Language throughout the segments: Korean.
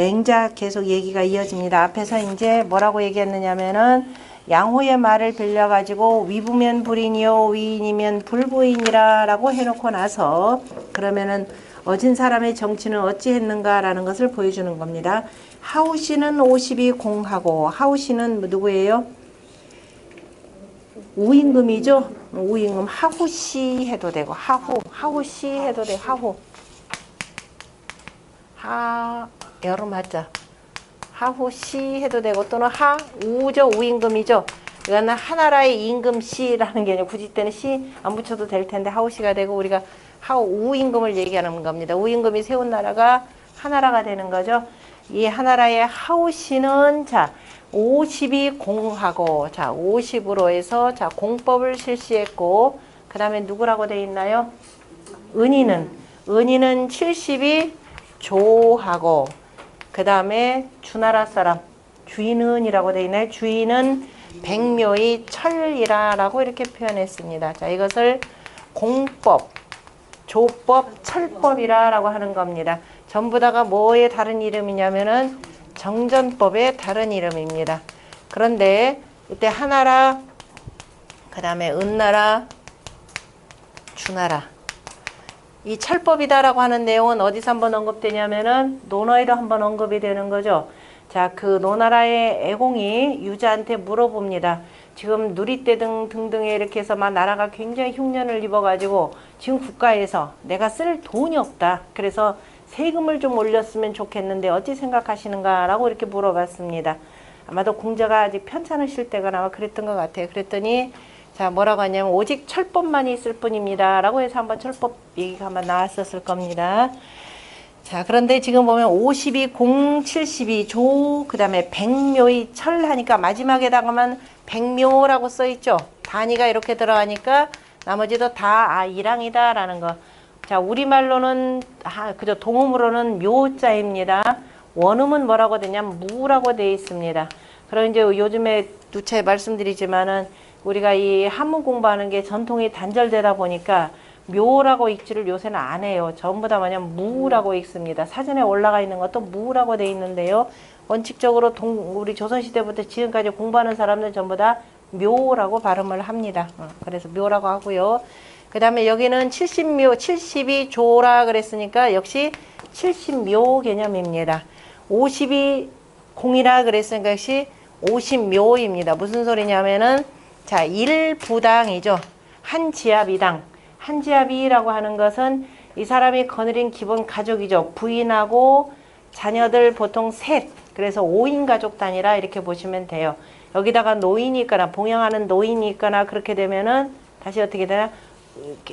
맹자 계속 얘기가 이어집니다. 앞에서 이제 뭐라고 얘기했느냐면은 양호의 말을 빌려가지고 위부면 불인이요 위인이면 불부인이라 라고 해놓고 나서 그러면은 어진 사람의 정치는 어찌했는가라는 것을 보여주는 겁니다. 하우시는 50이 공하고 하우시는 누구예요? 우임금이죠. 우임금 하후시 해도 되고 하후 하후시 해도 돼 하후 하 여름 하자 하후시 해도 되고 또는 하우죠 우임금이죠. 이거는 하나라의 임금시라는 게 아니고 굳이 때는 시 안 붙여도 될 텐데 하우시가 되고 우리가 하우임금을 얘기하는 겁니다. 우임금이 세운 나라가 하나라가 되는 거죠. 이 하나라의 하우시는 자 50이 공하고 자 50으로 해서 자 공법을 실시했고 그 다음에 누구라고 돼 있나요? 은희는 은희는 70이 조하고 그 다음에 주나라 사람 주인은이라고 돼 있나요? 주인은 백묘의 철이라라고 이렇게 표현했습니다. 자 이것을 공법, 조법, 철법이라라고 하는 겁니다. 전부 다가 뭐의 다른 이름이냐면은 정전법의 다른 이름입니다. 그런데 이때 하나라, 그 다음에 은나라, 주나라. 이 철법이다라고 하는 내용은 어디서 한번 언급되냐면은 논어에도 한번 언급이 되는 거죠. 자, 그 노나라의 애공이 유자한테 물어봅니다. 지금 누리떼 등 등등에 이렇게 해서 막 나라가 굉장히 흉년을 입어가지고 지금 국가에서 내가 쓸 돈이 없다. 그래서 세금을 좀 올렸으면 좋겠는데 어찌 생각하시는가라고 이렇게 물어봤습니다. 아마도 공자가 아직 편찮으실 때가 아마 그랬던 것 같아요. 그랬더니 자 뭐라고 하냐면 오직 철법만이 있을 뿐입니다 라고 해서 한번 철법 얘기가 한번 나왔었을 겁니다. 자 그런데 지금 보면 52, 0, 72, 조, 그 다음에 백묘의 철 하니까 마지막에다가만 백묘라고 써 있죠. 단위가 이렇게 들어가니까 나머지도 다 아, 이랑이다 라는 거. 자 우리말로는 아, 그죠 동음으로는 묘자입니다. 원음은 뭐라고 되냐면 무라고 되어 있습니다. 그럼 이제 요즘에 두차례 말씀드리지만은 우리가 이 한문 공부하는 게 전통이 단절되다 보니까 묘라고 읽지를 요새는 안 해요. 전부 다 뭐냐면 무라고 읽습니다. 사전에 올라가 있는 것도 무라고 돼 있는데요. 원칙적으로 동, 우리 조선시대부터 지금까지 공부하는 사람들 전부 다 묘라고 발음을 합니다. 어, 그래서 묘라고 하고요. 그 다음에 여기는 70묘, 70이 조라 그랬으니까 역시 70묘 개념입니다. 50이 공이라 그랬으니까 역시 50묘입니다. 무슨 소리냐면은 자, 1부당이죠. 한 지압이당. 한 지압이라고 하는 것은 이 사람이 거느린 기본 가족이죠. 부인하고 자녀들 보통 셋. 그래서 5인 가족 단위라 이렇게 보시면 돼요. 여기다가 노인이 있거나 봉양하는 노인이 있거나 그렇게 되면은 다시 어떻게 되나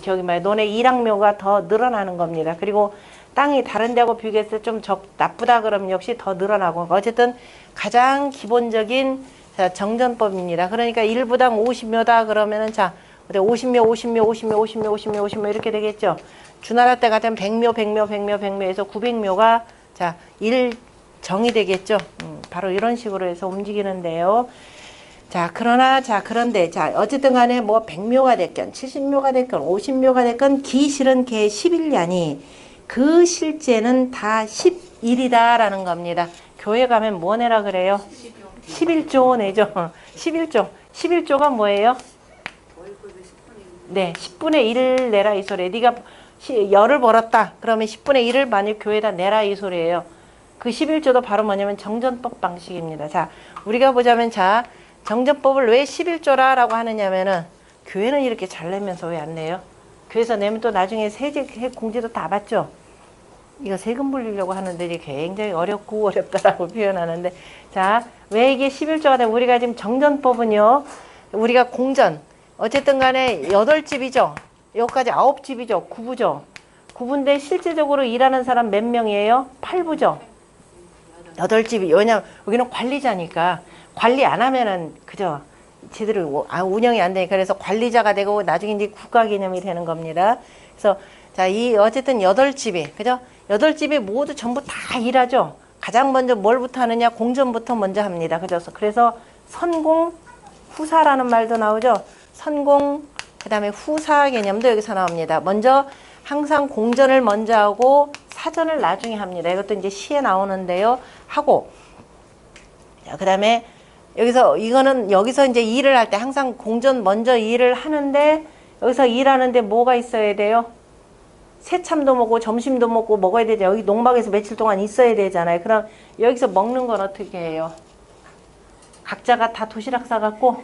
저기 뭐야 논의 일학묘가 더 늘어나는 겁니다. 그리고 땅이 다른 데하고 비교했을 때 좀 적 나쁘다 그러면 역시 더 늘어나고 어쨌든 가장 기본적인 자, 정전법입니다. 그러니까 1부당 50묘다 그러면은 자, 50묘, 50묘, 50묘, 50묘, 50묘, 50묘 이렇게 되겠죠. 주나라 때 같으면 100묘, 100묘, 100묘, 100묘에서 900묘가 자, 1정이 되겠죠. 음, 바로 이런 식으로 해서 움직이는데요. 자, 그러나, 자, 그런데, 자, 어쨌든 간에 뭐 100묘가 됐건, 70묘가 됐건, 50묘가 됐건, 기실은 개 11냐니, 그 실제는 다 11이다라는 겁니다. 교회 가면 뭐 내라 그래요? 11조 내죠. 11조. 11조가 뭐예요? 네, 10분의 1을 내라 이 소리예요. 네가 시- 열을 벌었다. 그러면 10분의 1을 만일 교회에다 내라 이 소리예요. 그 11조도 바로 뭐냐면 정전법 방식입니다. 자, 우리가 보자면 자, 정전법을 왜 11조라라고 하느냐면은 교회는 이렇게 잘 내면서 왜 안 내요? 교회에서 내면 또 나중에 세제 공제도 다 받죠. 이거 세금 불리려고 하는데 이게 굉장히 어렵고 어렵다라고 표현하는데 자 왜 이게 11조가 되면 우리가 지금 정전법은요 우리가 공전 어쨌든 간에 여덟 집이죠? 여기까지 아홉 집이죠? 구부죠? 구부인데 실제적으로 일하는 사람 몇 명이에요? 8부죠? 여덟 집이 왜냐면 여기는 관리자니까 관리 안 하면은 그죠? 제대로 아, 운영이 안 되니까 그래서 관리자가 되고 나중에 이제 국가 개념이 되는 겁니다. 그래서 자, 이 어쨌든 여덟 집이 그죠? 여덟 집이 모두 전부 다 일하죠. 가장 먼저 뭘부터 하느냐? 공전부터 먼저 합니다. 그죠? 그래서 선공 후사라는 말도 나오죠. 선공 그다음에 후사 개념도 여기서 나옵니다. 먼저 항상 공전을 먼저 하고 사전을 나중에 합니다. 이것도 이제 시에 나오는데요. 하고 자, 그다음에 여기서 이거는 여기서 이제 일을 할 때 항상 공전 먼저 일을 하는데 여기서 일하는데 뭐가 있어야 돼요? 새참도 먹고 점심도 먹고 먹어야 되죠. 여기 농막에서 며칠 동안 있어야 되잖아요. 그럼 여기서 먹는 건 어떻게 해요? 각자가 다 도시락 싸갖고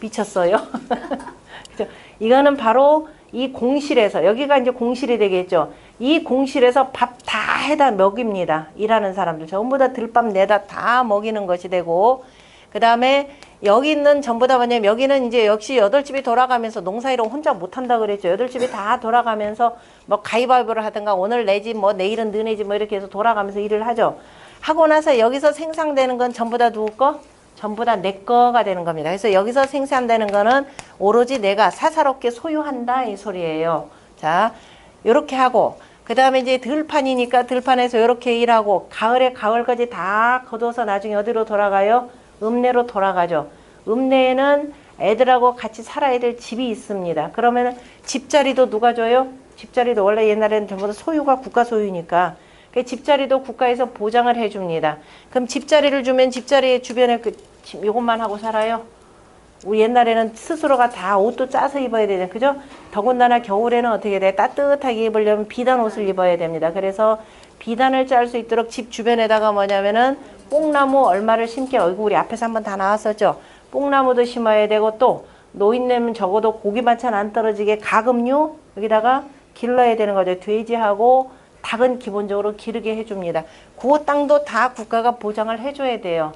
미쳤어요. 그죠? 이거는 바로 이 공실에서 여기가 이제 공실이 되겠죠. 이 공실에서 밥 다 해다 먹입니다. 일하는 사람들 전부 다 들밥 내다 다 먹이는 것이 되고 그 다음에 여기 있는 전부 다 뭐냐면 여기는 이제 역시 여덟 집이 돌아가면서 농사일을 혼자 못한다 그랬죠. 여덟 집이 다 돌아가면서 뭐 가위바위보를 하든가 오늘 내 집 뭐 내일은 너네 집뭐 이렇게 해서 돌아가면서 일을 하죠. 하고 나서 여기서 생산되는 건 전부 다 누구 거? 전부 다 내 거가 되는 겁니다. 그래서 여기서 생산되는 거는 오로지 내가 사사롭게 소유한다 이 소리예요. 자, 요렇게 하고 그 다음에 이제 들판이니까 들판에서 이렇게 일하고 가을에 가을까지 다 걷어서 나중에 어디로 돌아가요? 읍내로 돌아가죠. 읍내에는 애들하고 같이 살아야 될 집이 있습니다. 그러면 집자리도 누가 줘요? 집자리도 원래 옛날에는 전부 다 소유가 국가 소유니까 그 집자리도 국가에서 보장을 해줍니다. 그럼 집자리를 주면 집자리 주변에 그 집- 요것만 하고 살아요? 우리 옛날에는 스스로가 다 옷도 짜서 입어야 되잖아요. 그죠? 더군다나 겨울에는 어떻게 돼? 따뜻하게 입으려면 비단 옷을 입어야 됩니다. 그래서 비단을 짤 수 있도록 집 주변에다가 뭐냐면은 뽕나무 얼마를 심게 어이구 우리 앞에서 한번 다 나왔었죠. 뽕나무도 심어야 되고 또 노인네면 적어도 고기 반찬 안 떨어지게 가금류 여기다가 길러야 되는 거죠. 돼지하고 닭은 기본적으로 기르게 해줍니다. 그 땅도 다 국가가 보장을 해줘야 돼요.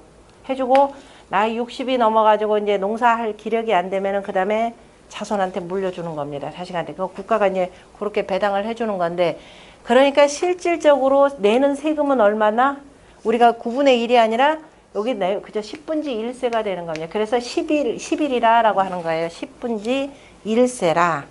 해주고 나이 60이 넘어가지고 이제 농사할 기력이 안 되면은 그 다음에 자손한테 물려주는 겁니다. 자식한테. 그 국가가 이제 그렇게 배당을 해주는 건데 그러니까 실질적으로 내는 세금은 얼마나 우리가 9분의 1이 아니라 여기 내 그저 10분지 1세가 되는 겁니다. 그래서 10일 10일이라라고 하는 거예요. 10분지 1세라.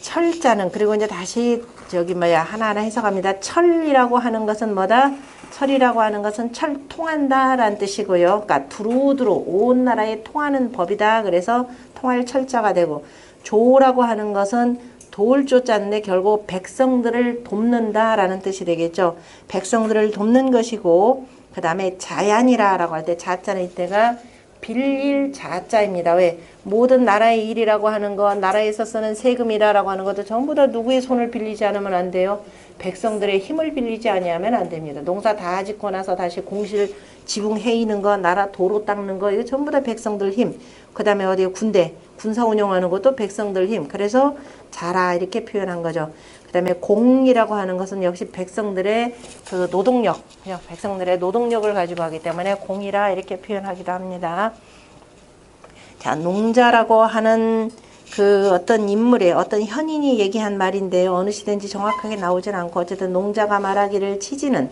철자는 그리고 이제 다시 저기 뭐야 하나하나 해석합니다. 철이라고 하는 것은 뭐다? 철이라고 하는 것은 철 통한다라는 뜻이고요. 그러니까 두루두루 온 나라에 통하는 법이다. 그래서 통할 철자가 되고 조라고 하는 것은 도울조자인데 결국 백성들을 돕는다라는 뜻이 되겠죠. 백성들을 돕는 것이고 그 다음에 자ян이라 라고 할 때 자자는 이때가 빌릴 자자입니다. 왜? 모든 나라의 일이라고 하는 것, 나라에서 쓰는 세금이라라고 하는 것도 전부 다 누구의 손을 빌리지 않으면 안 돼요. 백성들의 힘을 빌리지 아니하면 안 됩니다. 농사 다 짓고 나서 다시 공실 지붕 해이는 거, 나라 도로 닦는 거, 이거 전부 다 백성들 힘. 그 다음에 어디 군대, 군사 운영하는 것도 백성들 힘. 그래서 자라 이렇게 표현한 거죠. 그 다음에 공이라고 하는 것은 역시 백성들의 그 노동력, 백성들의 노동력을 가지고 하기 때문에 공이라 이렇게 표현하기도 합니다. 자, 농자라고 하는 그 어떤 인물의 어떤 현인이 얘기한 말인데요. 어느 시대인지 정확하게 나오진 않고 어쨌든 농자가 말하기를 치지는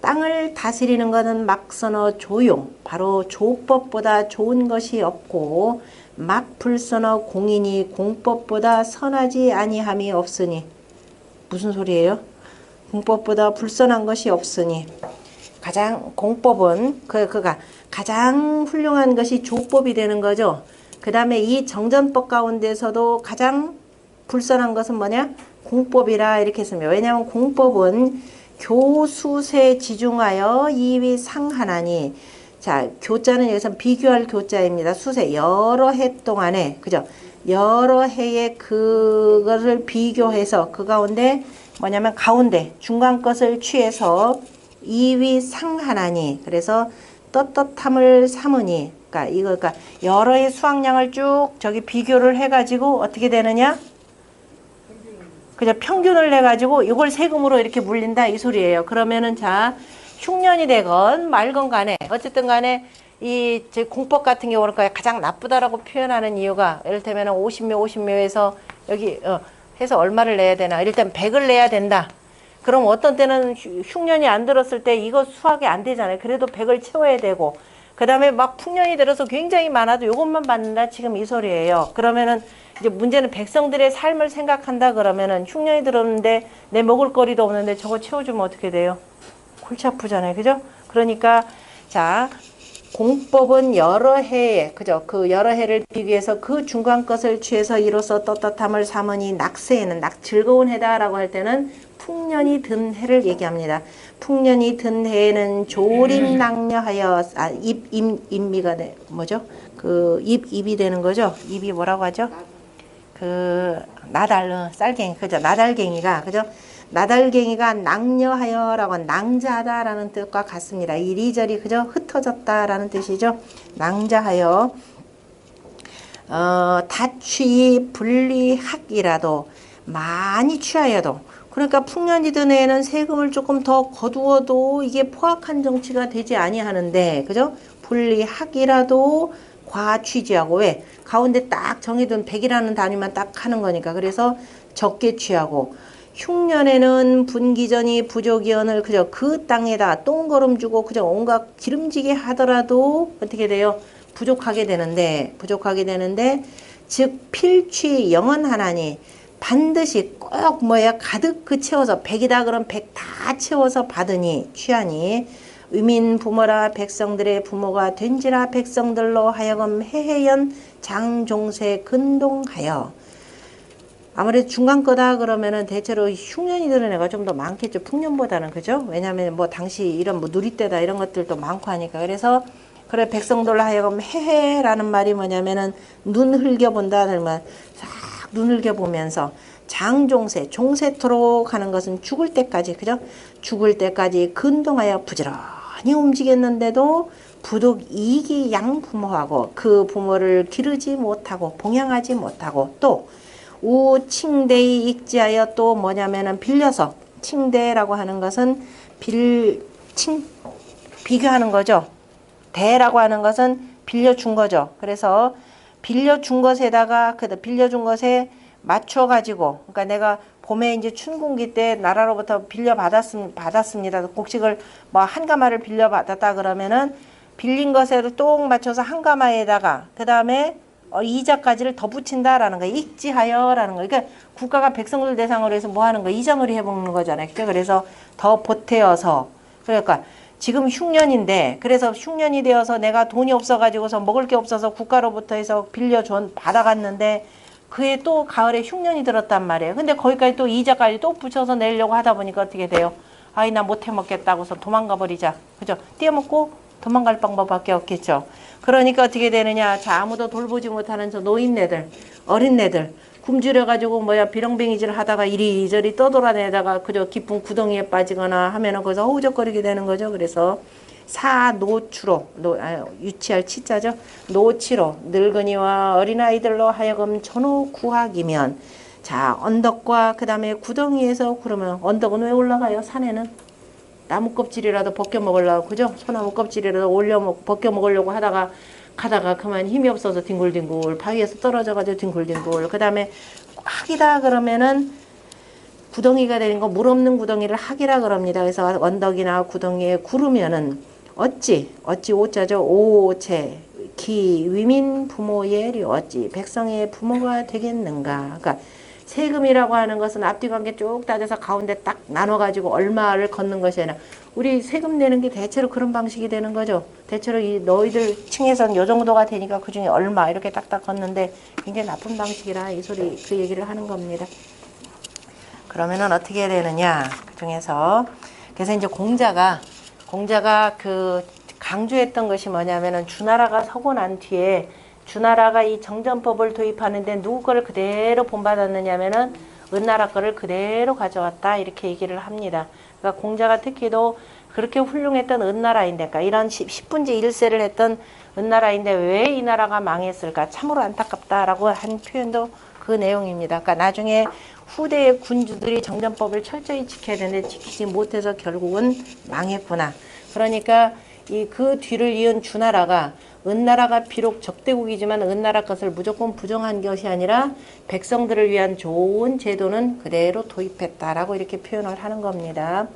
땅을 다스리는 것은 막선어 조용, 바로 조법보다 좋은 것이 없고 막 불선어 공인이 공법보다 선하지 아니함이 없으니 무슨 소리예요? 공법보다 불선한 것이 없으니 가장 공법은 그 그가 가장 훌륭한 것이 조법이 되는 거죠. 그 다음에 이 정전법 가운데서도 가장 불선한 것은 뭐냐? 공법이라 이렇게 했습니다. 왜냐하면 공법은 교수세 지중하여 이위 상하나니 자 교자는 여기서 비교할 교자입니다. 수세 여러 해 동안에 그죠? 여러 해의 그것을 비교해서 그 가운데 뭐냐면 가운데 중간 것을 취해서 이위 상하나니 그래서 떳떳함을 삼으니 그러니까 이거 그러니까 여러의 수확량을 쭉 저기 비교를 해가지고 어떻게 되느냐? 그냥 평균을 해가지고 이걸 세금으로 이렇게 물린다 이 소리예요. 그러면은 자 흉년이 되건 말건 간에 어쨌든 간에 이제 공법 같은 경우는 가장 나쁘다라고 표현하는 이유가 이를테면 50묘 50묘에서 여기 어, 해서 얼마를 내야 되나 일단 100을 내야 된다. 그럼 어떤 때는 흉- 흉년이 안 들었을 때 이거 수확이 안 되잖아요. 그래도 100을 채워야 되고 그 다음에 막 풍년이 들어서 굉장히 많아도 이것만 받는다 지금 이 소리예요. 그러면은 이제 문제는 백성들의 삶을 생각한다 그러면은 흉년이 들었는데 내 먹을 거리도 없는데 저거 채워주면 어떻게 돼요? 골치 아프잖아요. 그죠? 그러니까 자 공법은 여러 해에 그죠? 그 여러 해를 비교해서 그 중간 것을 취해서 이로써 떳떳함을 삼으니 낙세에는 낙 즐거운 해다라고 할 때는 풍년이 든 해를 얘기합니다. 풍년이 든 해에는 조림낭려하여 아, 입, 입, 입미가 돼 뭐죠? 그 입, 입이 되는 거죠? 입이 뭐라고 하죠? 그 나달 쌀갱이 그죠? 나달갱이가 그죠? 나달갱이가 낭려하여라고 낭자하다라는 뜻과 같습니다. 이리저리 그죠? 흩어졌다라는 뜻이죠. 낭자하여 어, 다취 분리학이라도 많이 취하여도 그러니까 풍년이 든 해에는 세금을 조금 더 거두어도 이게 포악한 정치가 되지 아니하는데 그죠? 분리학이라도 과취지하고 왜 가운데 딱 정해둔 100이라는 단위만 딱 하는 거니까 그래서 적게 취하고 흉년에는 분기전이 부족이언을 그저 그 땅에다 똥거름 주고 그저 온갖 기름지게 하더라도 어떻게 돼요? 부족하게 되는데 부족하게 되는데 즉 필취 영원하나니 반드시 꼭 뭐야 가득 그 채워서 백이다 그럼 백 다 채워서 받으니 취하니 의민 부모라 백성들의 부모가 된지라 백성들로 하여금 해해연 장종세 근동하여 아무래도 중간 거다 그러면은 대체로 흉년이 드는 애가 좀 더 많겠죠. 풍년보다는 그죠? 왜냐하면 뭐 당시 이런 뭐 누리때다 이런 것들도 많고 하니까 그래서 그래 백성들로 하여금 해해라는 말이 뭐냐면은 눈 흘겨본다 그러면 싹눈 흘겨보면서 장종세 종세토록 하는 것은 죽을 때까지 그죠? 죽을 때까지 근동하여 부지런히 움직였는데도 부득 이기 양 부모하고 그 부모를 기르지 못하고 봉양하지 못하고 또 우 칭대이 익지하여 또 뭐냐면은 빌려서 칭대라고 하는 것은 빌 칭 비교하는 거죠. 대라고 하는 것은 빌려준 거죠. 그래서 빌려준 것에다가 그 빌려준 것에 맞춰 가지고 그러니까 내가 봄에 이제 춘궁기 때 나라로부터 빌려 받았음 받았습니다. 곡식을 뭐 한 가마를 빌려 받았다 그러면은 빌린 것에도 똑 맞춰서 한 가마에다가 그 다음에 어, 이자까지를 더 붙인다라는 거, 익지하여라는 거. 그러니까 국가가 백성들 대상으로 해서 뭐 하는 거, 이자놀이 해먹는 거잖아요. 그죠? 그래서 더 보태어서. 그러니까 지금 흉년인데, 그래서 흉년이 되어서 내가 돈이 없어가지고서 먹을 게 없어서 국가로부터 해서 빌려준, 받아갔는데, 그에 또 가을에 흉년이 들었단 말이에요. 근데 거기까지 또 이자까지 또 붙여서 내려고 하다 보니까 어떻게 돼요? 아이, 나 못 해 먹겠다고서 도망가 버리자. 그죠? 떼어먹고 도망갈 방법밖에 없겠죠. 그러니까 어떻게 되느냐? 자, 아무도 돌보지 못하는 저 노인네들, 어린네들, 굶주려 가지고 뭐야 비렁뱅이질 하다가 이리저리 떠돌아내다가 그저 깊은 구덩이에 빠지거나 하면은 거기서 허우적거리게 되는 거죠. 그래서 사노추로 노, 아, 유치할 치자죠. 노치로 늙은이와 어린아이들로 하여금 전후 구학이면 자 언덕과 그 다음에 구덩이에서 그러면 언덕은 왜 올라가요? 산에는 나무 껍질이라도 벗겨 먹으려고 그죠? 소나무 껍질이라도 올려 먹 벗겨 먹으려고 하다가 가다가 그만 힘이 없어서 뒹굴뒹굴 바위에서 떨어져 가지고 뒹굴뒹굴 그 다음에 학이다 그러면은 구덩이가 되는 거 물 없는 구덩이를 학이라 그럽니다. 그래서 언덕이나 구덩이에 구르면은 어찌 어찌 오자죠 오체 기 위민 부모의 어찌 백성의 부모가 되겠는가 그러니까 세금이라고 하는 것은 앞뒤 관계 쭉 따져서 가운데 딱 나눠가지고 얼마를 걷는 것이 아니라 우리 세금 내는 게 대체로 그런 방식이 되는 거죠. 대체로 이 너희들 층에서는 요 정도가 되니까 그 중에 얼마 이렇게 딱딱 걷는데 굉장히 나쁜 방식이라 이 소리 그 얘기를 하는 겁니다. 그러면은 어떻게 되느냐 그 중에서 그래서 이제 공자가 공자가 그 강조했던 것이 뭐냐면은 주나라가 서고 난 뒤에 주나라가 이 정전법을 도입하는데 누구 거를 그대로 본받았느냐면은 은나라 거를 그대로 가져왔다 이렇게 얘기를 합니다. 그러니까 공자가 특히도 그렇게 훌륭했던 은나라인데, 그러니까 이런 10분지 1세를 했던 은나라인데 왜 이 나라가 망했을까? 참으로 안타깝다라고 한 표현도 그 내용입니다. 그러니까 나중에 후대의 군주들이 정전법을 철저히 지켜야 되는데 지키지 못해서 결국은 망했구나. 그러니까 이 그 뒤를 이은 주나라가 은나라가 비록 적대국이지만 은나라 것을 무조건 부정한 것이 아니라 백성들을 위한 좋은 제도는 그대로 도입했다라고 이렇게 표현을 하는 겁니다.